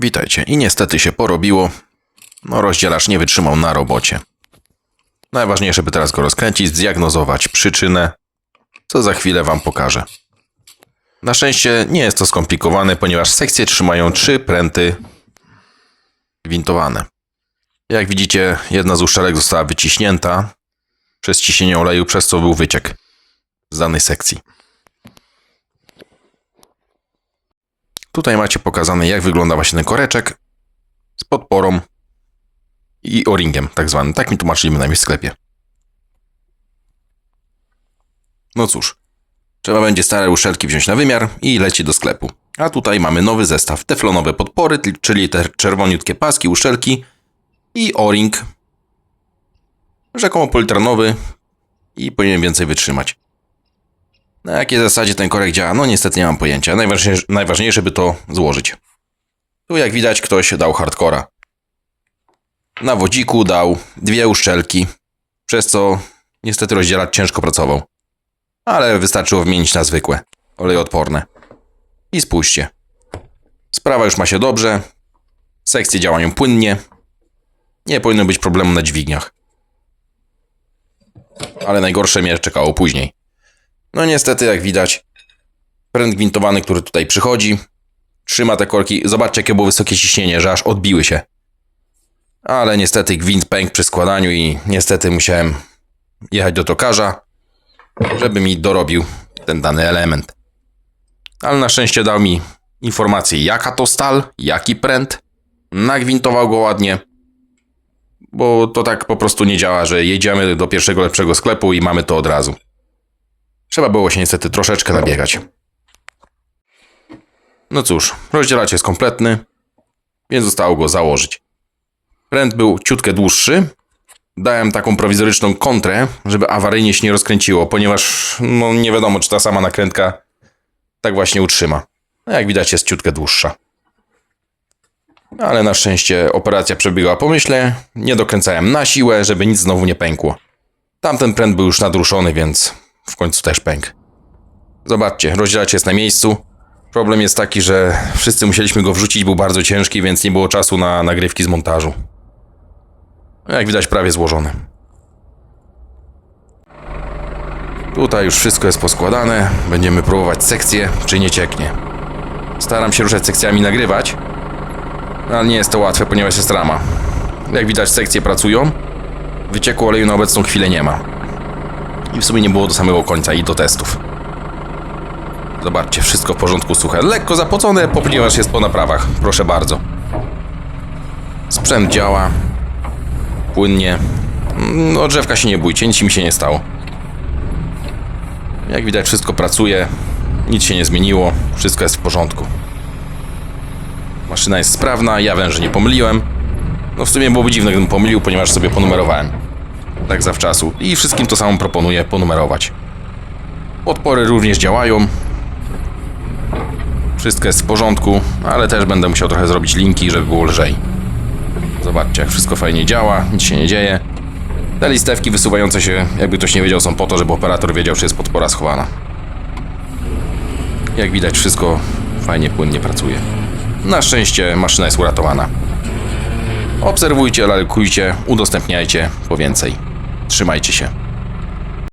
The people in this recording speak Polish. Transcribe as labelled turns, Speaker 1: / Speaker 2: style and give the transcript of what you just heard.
Speaker 1: Witajcie. I niestety się porobiło. No, rozdzielacz nie wytrzymał na robocie. Najważniejsze, by teraz go rozkręcić, zdiagnozować przyczynę, co za chwilę wam pokażę. Na szczęście nie jest to skomplikowane, ponieważ sekcje trzymają trzy pręty gwintowane. Jak widzicie, jedna z uszczelek została wyciśnięta przez ciśnienie oleju, przez co był wyciek z danej sekcji. Tutaj macie pokazane, jak wygląda właśnie ten koreczek z podporą i o-ringiem, tak zwanym. Tak mi tłumaczyli najmniej w sklepie. No cóż, trzeba będzie stare uszczelki wziąć na wymiar i leci do sklepu. A tutaj mamy nowy zestaw. Teflonowe podpory, czyli te czerwoniutkie paski, uszczelki i o-ring. Rzekomo politranowy i powinien więcej wytrzymać. Na jakiej zasadzie ten korek działa? No niestety nie mam pojęcia. Najważniejsze, najważniejsze by to złożyć. Tu jak widać ktoś dał hardcora. Na wodziku dał dwie uszczelki, przez co niestety rozdzielacz ciężko pracował. Ale wystarczyło wymienić na zwykłe, olejoodporne. I spójrzcie. Sprawa już ma się dobrze. Sekcje działają płynnie. Nie powinno być problemu na dźwigniach. Ale najgorsze mnie czekało później. No niestety, jak widać, pręt gwintowany, który tutaj przychodzi, trzyma te korki. Zobaczcie, jakie było wysokie ciśnienie, że aż odbiły się. Ale niestety gwint pękł przy składaniu i niestety musiałem jechać do tokarza, żeby mi dorobił ten dany element. Ale na szczęście dał mi informację, jaka to stal, jaki pręt. Nagwintował go ładnie. Bo to tak po prostu nie działa, że jedziemy do pierwszego lepszego sklepu i mamy to od razu. Trzeba było się niestety troszeczkę nabiegać. No cóż, rozdzielacz jest kompletny, więc zostało go założyć. Pręt był ciutkę dłuższy. Dałem taką prowizoryczną kontrę, żeby awaryjnie się nie rozkręciło, ponieważ no, nie wiadomo, czy ta sama nakrętka tak właśnie utrzyma. No, jak widać, jest ciutkę dłuższa. Ale na szczęście operacja przebiegała po myśle. Nie dokręcałem na siłę, żeby nic znowu nie pękło. Tamten pręt był już nadruszony, więc w końcu też pękł. Zobaczcie, rozdzielacz jest na miejscu. Problem jest taki, że wszyscy musieliśmy go wrzucić, był bardzo ciężki, więc nie było czasu na nagrywki z montażu. No, Jak widać, prawie złożony. Tutaj już wszystko jest poskładane. Będziemy próbować sekcję, czy nie cieknie. Staram się ruszać sekcjami nagrywać, ale nie jest to łatwe, ponieważ jest rama. Jak widać, sekcje pracują. Wycieku oleju na obecną chwilę nie ma. I w sumie nie było do samego końca i do testów. Zobaczcie, wszystko w porządku suche. Lekko zapocone, ponieważ jest po naprawach. Proszę bardzo. Sprzęt działa. Płynnie. No, drzewka się nie bójcie, nic mi się nie stało. Jak widać, wszystko pracuje. Nic się nie zmieniło. Wszystko jest w porządku. Maszyna jest sprawna, ja węży nie pomyliłem. No w sumie byłoby dziwne, gdybym pomylił, ponieważ sobie ponumerowałem tak zawczasu. I wszystkim to samo proponuję ponumerować. Podpory również działają. Wszystko jest w porządku, ale też będę musiał trochę zrobić linki, żeby było lżej. Zobaczcie, jak wszystko fajnie działa, nic się nie dzieje. Te listewki wysuwające się, jakby ktoś nie wiedział, są po to, żeby operator wiedział, czy jest podpora schowana. Jak widać, wszystko fajnie, płynnie pracuje. Na szczęście maszyna jest uratowana. Obserwujcie, lajkujcie, udostępniajcie po więcej. Trzymajcie się.